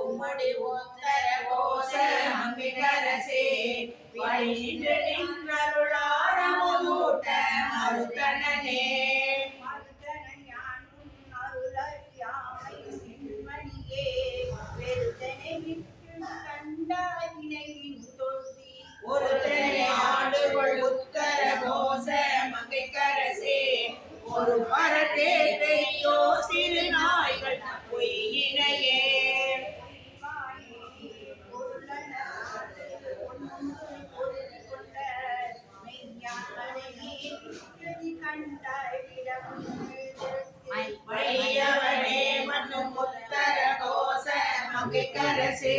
உம்மடி உத்தர கோச அம்பிகரசே வழி நின்று நின்றருளாரமுதூட்ட மருத்தனே அரசே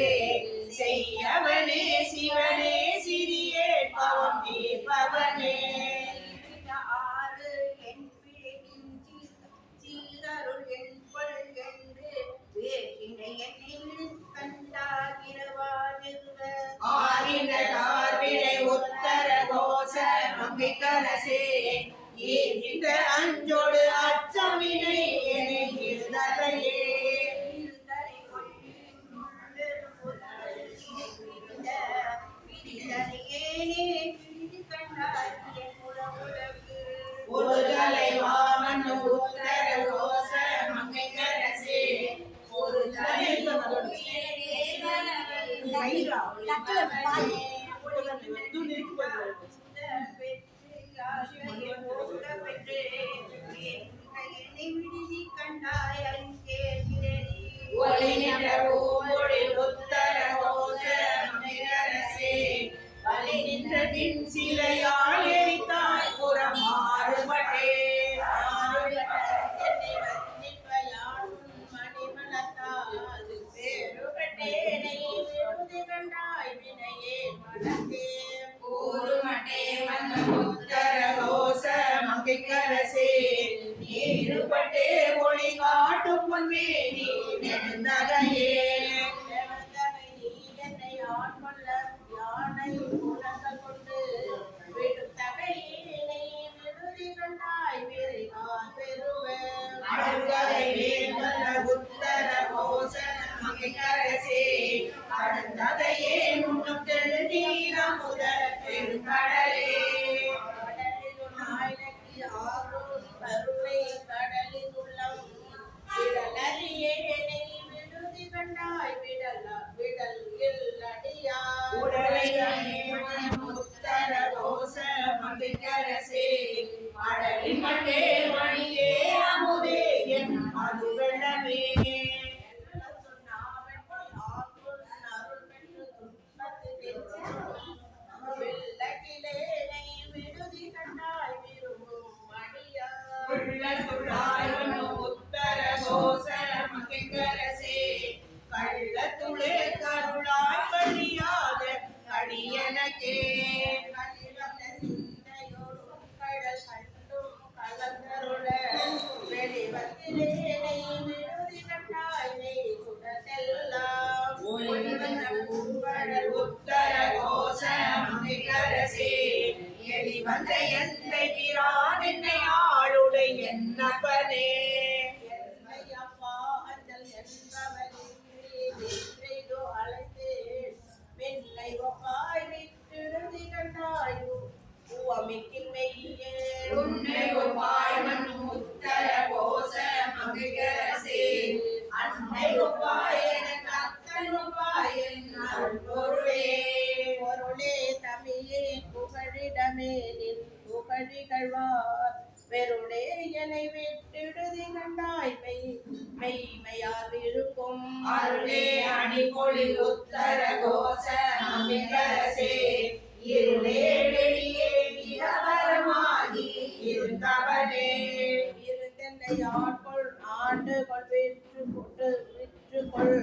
ஆண்டு கொள்வேற்று கொண்டு விற்றுக்கொள்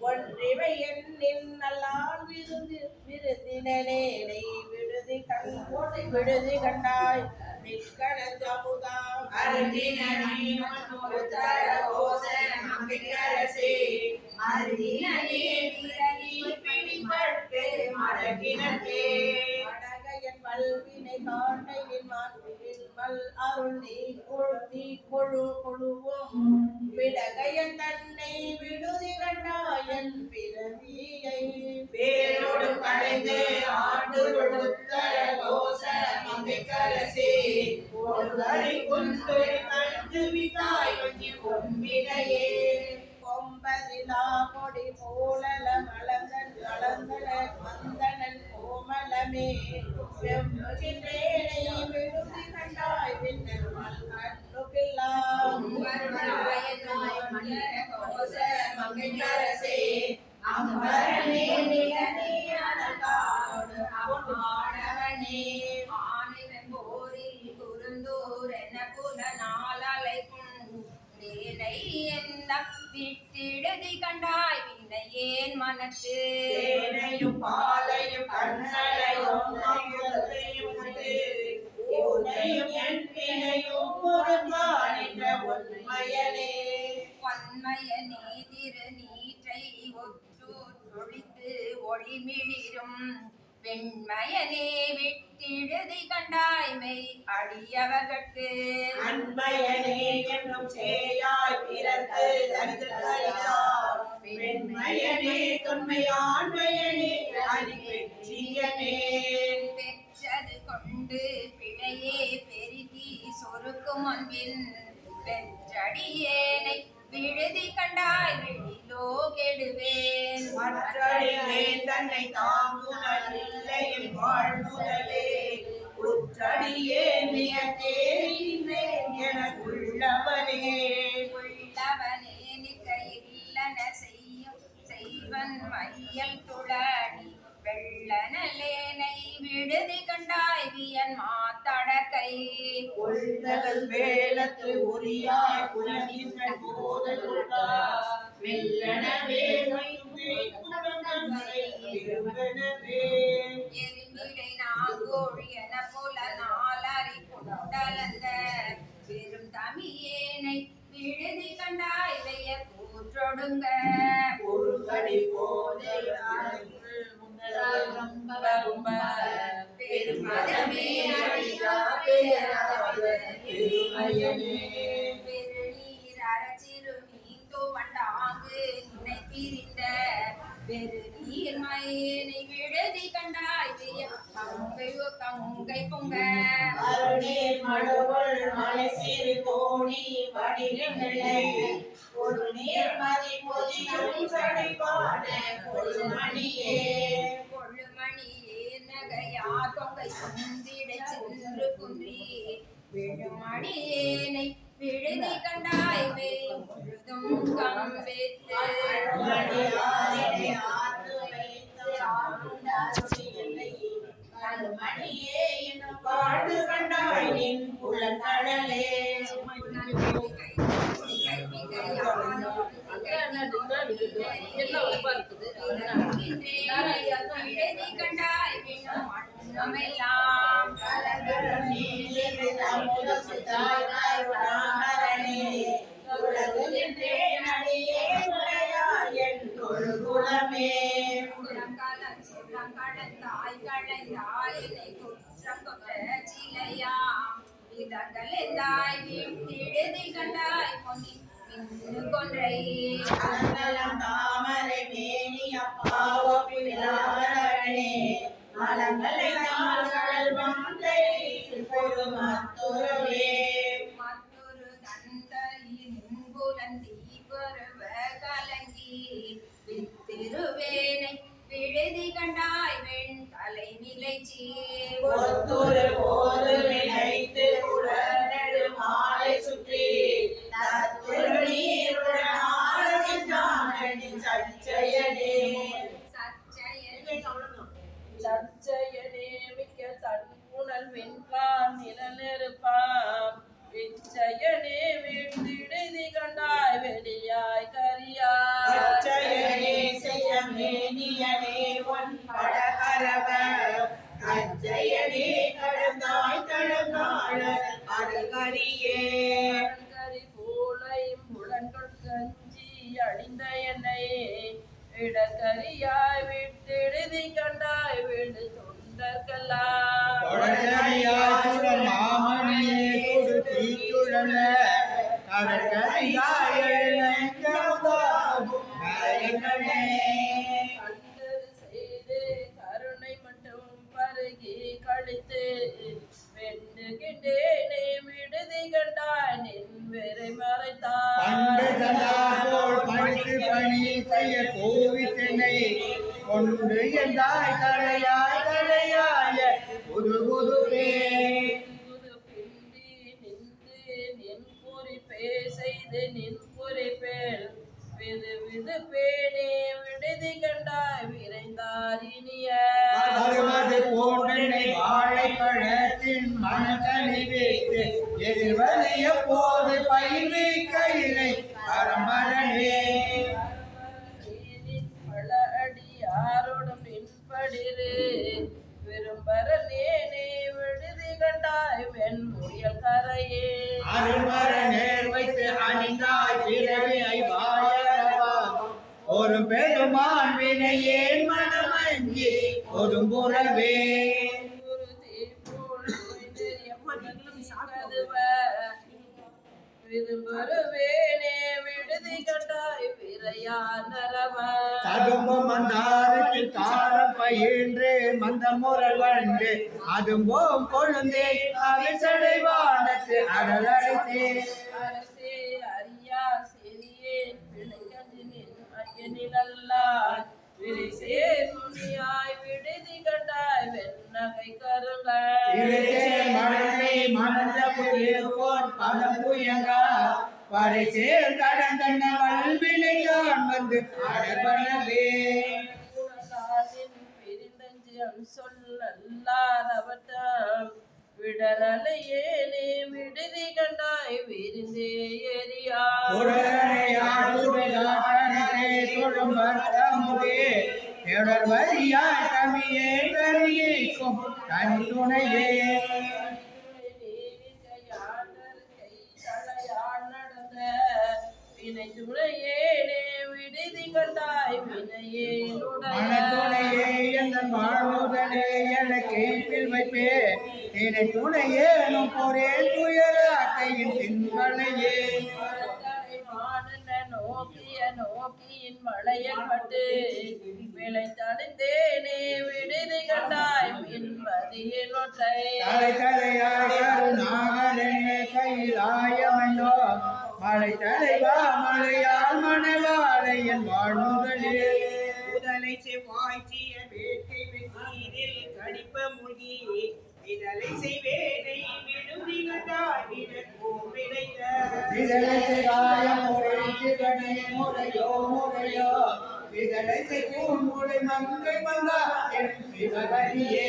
ஒன்றிவை எண்ணின் நல்லால் விருதி விருதினே விடுதி கண்டாய். நீ கொழுத்தி கொழு கொழுவும். விடகையன் தன்னை விடுதி கண்டாயன் பிறவியை விட்டிடுதி கண்டாய் வினை ஏன் மனத்து. தேனையும் பாலையும் கண்ணலையும். உன்னையும் என் வினையும் ஒரு காணின்ற உண்மையனே வன்மய நீதிரு நீற்றை ஒற்று ஒழித்து ஒளிமிளிரும் வெண்மயனே விட்டிடுதி கண்டாய்மை அடியவர்கட்கு. அன்மையனே என்னும் சேயாய் பிறர்க்கு அறிதலார் வெண்மையனே தொன்மையாண்மையனே அறிவெற்றியனே பெற்றது கொண்டு பிழையே பெருகி சொருக்கும் அன்பின் பெற்றடியேனை விடுதி கண்டாய் வெளிலோ கெடுவேன். மற்றடியே தன்னை தாங்குதல் இல்லையில் வாழ்முதலே உற்றடியே நியத்தேரின்றேன் எனக்குள்ளவனே. உள்ளவனே நிற்க இல்லன செய்யும் செய்வன் மையல் துளடி வெள்ளனலேனை விடுதி கண்டாய் வியன் மாத்தடக்கை. உள்ளதல் வேலத்து உரியாய் போதல் மெல்லனவே தமியேனை விடுதி கண்டாய் கூற்றொடுங்க ஒரு கடி பெருமதமே அழியா பேராவது பெருமையனே பெருநீர் மயனை விடுதி கண்டாய் கங்கையோ கங்கை பொங்க. அருணீர் மடுவுள் மலை சிறு கோணி வடிநிலை ஒரு நீர்மதி பொதியும் சடைபான கொழுமணியே கொள்ளுமணியே நகையா தொங்கை சுந்திடை சென்று குன்றி. விழுமடியேனை விழுதி கண்டாய் கம்பித்து பாடு நின் புலக்கடலே கலங்கரம் நீலிரு அமுதம் சித்தாய் கருணாகரனே கொன்றை அலங்கலம் தாமரை மேனி பாவ பிள்ளை அலங்கலை தாழ்கள் மந்தை ஒரு மத்துருவே மற்றொரு தந்தையின் புலந்தி பருவ கலங்கி வித்திருவேனை கண்டாய் வெண் தலை நிலைச்சி போது பேர் ஒதும்புறவே விரும்புவேனே விடுதி கண்டாய் விரையா நரவ. ததும்பு மந்தாரத்தில் தாரம் பயின்று மந்த முரல் வண்டு. அதும்போம் கொழுந்தே அவிசடை வானத்து அடலடைத்தே. பிரிந்தஞ்சம் சொல்லல்லார் அவற்றாம் விடரலையேனே விடுதி கண்டாய் விரிந்தே எரியா. கமியே கரியிக்கும் தனி துணையே. விடுதி கண்டாய் வினையேனுடைய என்ற வாழ்வுதலே என கேட்டில் வைப்பே. தினை துணையேனும் பொரே துயராக்கையின் தின்பனையே நோக்கிய நோக்கியின் மழையல் பட்டு விளை தடைந்தேனே விடுதி கண்டாய் மின்மதியின் ஒற்றை. தலை தலையாய் கருணாகரனே கையிலாயமன்னோ மலை தலைவா மலையால் மணவாளை என் வாழ்முதலே முதலை செவ்வாய்ச்சிய வேட்டை வெந்நீரில் கடிப்ப முகி இதழை செய்வேனை விடுதி கண்டாய் வினக்கும் விளைந்த இதழத்தை காயம் முறை சிவனை முறையோ மங்கை மங்கா என் சிவகரியே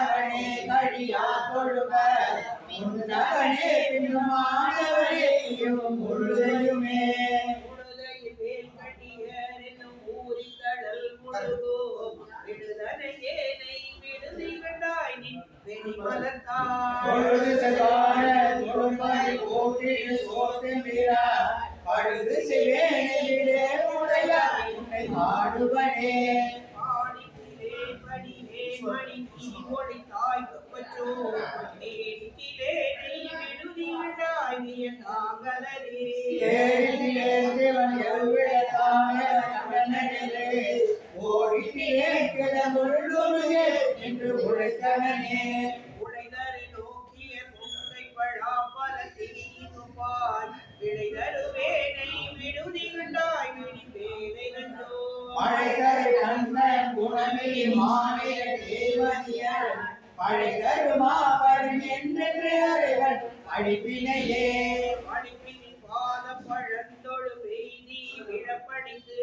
கழிந்தவனே கழியா தொழுக. முன்னவனே பின்னுமானவனே முழுதையுமே. பொழுது செல்வான தொழும்பை போற்றி பழுது உடைய உன்னை பாடுவனே. மணி நீ ஒளித்தாய் குப்பச்சோ நேரிலே நெய் விடுதி சிவன் ஓடித்திலே என்று நோக்கிய விடுதி கண்டாய் வேலை கண்டோ குணமே மாநில தேவனியர் பழைகரு மாபரும் என்றென்று அறிவன். அடிப்பினையே அடிப்பின் பாத பழந்தொழு பெய்தி விழப்படித்து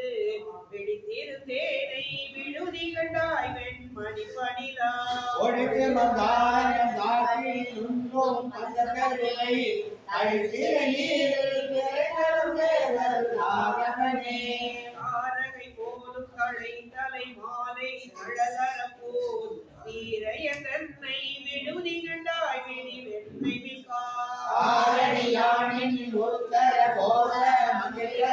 வெடித்திருந்தேனை விடுதி கண்டாய் வெண்மணி பணிலா. ஒடுக்கு மந்தாரம் தாக்கி துன்பம் அந்த கருவை அழித்திர தலை மாலை தழலறப்போல் தீரைய தன்னை விடுதி கண்டாய் விழி வெண்மை ஒருத்தர போல உத்தர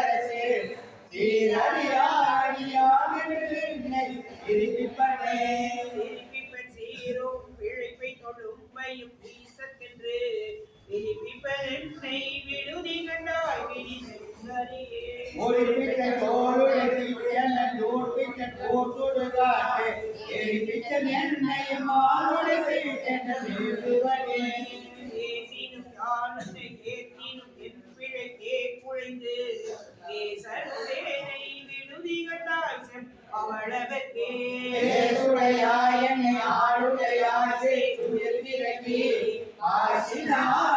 செம் ஆளுடையாசை துயர்கிறகி ஆசினாளமுண்டாய